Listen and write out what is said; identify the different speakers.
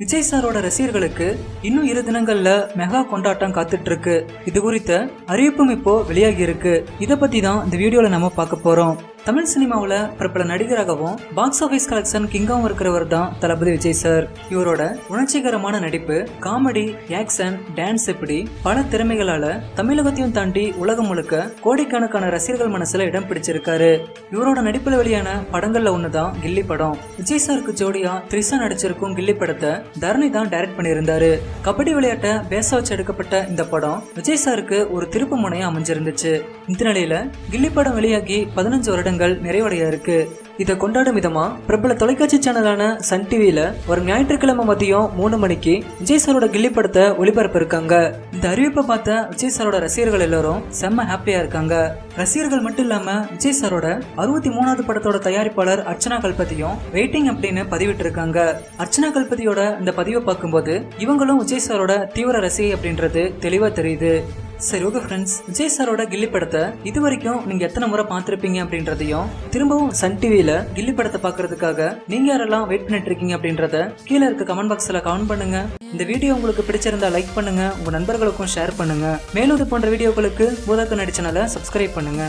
Speaker 1: விஜய் சாரோட ரசிகர்களுக்கு இன்னும் இரு தினங்கள்ல மெகா கொண்டாட்டம் காத்துட்டு இருக்கு இது குறித்த அறிவிப்பும் இப்போ வெளியாகி இருக்கு இத பத்தி தான் இந்த வீடியோல நம்ம பார்க்க போறோம். தமிழ் சினிமாவில் பிரபல நடிகராகவும் பாக்ஸ் ஆஃபீஸ் கலெக்ஷன் கிங்காவும் இருக்கிறவர் தான் தளபதி விஜய் சார் இவரோட உணர்ச்சிகரமான நடிப்பு காமெடி ஆக்ஷன் டான்ஸ் இப்படி பல திறமைகளால தமிழகத்தையும் தாண்டி உலகம் முழுக்க கோடிக்கணக்கான ரசிகர்கள் மனசுல இடம் பிடிச்சிருக்காரு. இவரோட நடிப்புல வெளியான படங்கள்ல ஒண்ணுதான் கில்லி படம். விஜய் சாருக்கு ஜோடியா த்ரிஷா நடிச்சிருக்கும் கில்லி படத்தை தரணி தான் டைரக்ட் பண்ணியிருந்தாரு. கபடி விளையாட்டை பேச வச்சு எடுக்கப்பட்ட இந்த படம் விஜய் சாருக்கு ஒரு திருப்பு முனையா அமைஞ்சிருந்துச்சு. இந்த நிலையில கில்லி படம் வெளியாகி பதினஞ்சு வருடங்கள் நிறைவடைய இருக்கு. இதை கொண்டாடும் விதமா பிரபல தொலைக்காட்சி சேனலான சன் டிவியில ஒரு ஞாயிற்றுக்கிழமை மதியம் மூணு மணிக்கு விஜய் சாரோட கில்லி படத்தை ஒளிபரப்பு இருக்காங்க இந்த அறிவிப்பை பார்த்த விஜய் சாரோட ரசிகர்கள் எல்லாரும் செம்ம ஹாப்பியா இருக்காங்க. ரசிகர்கள் மட்டும் இல்லாம விஜய் சாரோட அறுபத்தி மூணாவது படத்தோட தயாரிப்பாளர் அர்ச்சனா கல்பதியும் வெயிட்டிங் அப்படின்னு பதிவிட்டு இருக்காங்க அர்ச்சனா கல்பதியோட இந்த பதிவை பார்க்கும்போது இவங்களும் விஜய் சாரோட தீவிர ரசிகை அப்படின்றது தெளிவா தெரியுது. சரி ஓகே ஃப்ரெண்ட்ஸ் விஜய் சாரோட கில்லி படத்தை இது வரைக்கும் நீங்க எத்தனை முறை பார்த்திருப்பீங்க அப்படின்றதையும் திரும்பவும் சன் டிவியில கில்லி படத்தை பார்க்கறதுக்காக நீங்க யாரெல்லாம் வெயிட் பண்ணிட்டு இருக்கீங்க அப்படின்றத கீழே இருக்க கமெண்ட் பாக்ஸ்ல கமெண்ட் பண்ணுங்க. இந்த வீடியோ உங்களுக்கு பிடிச்சிருந்தா லைக் பண்ணுங்க உங்க நண்பர்களுக்கும் ஷேர் பண்ணுங்க. மேலும் இது போன்ற வீடியோக்களுக்கு பூதாக்கு நடிச்சனால சப்ஸ்கிரைப் பண்ணுங்க.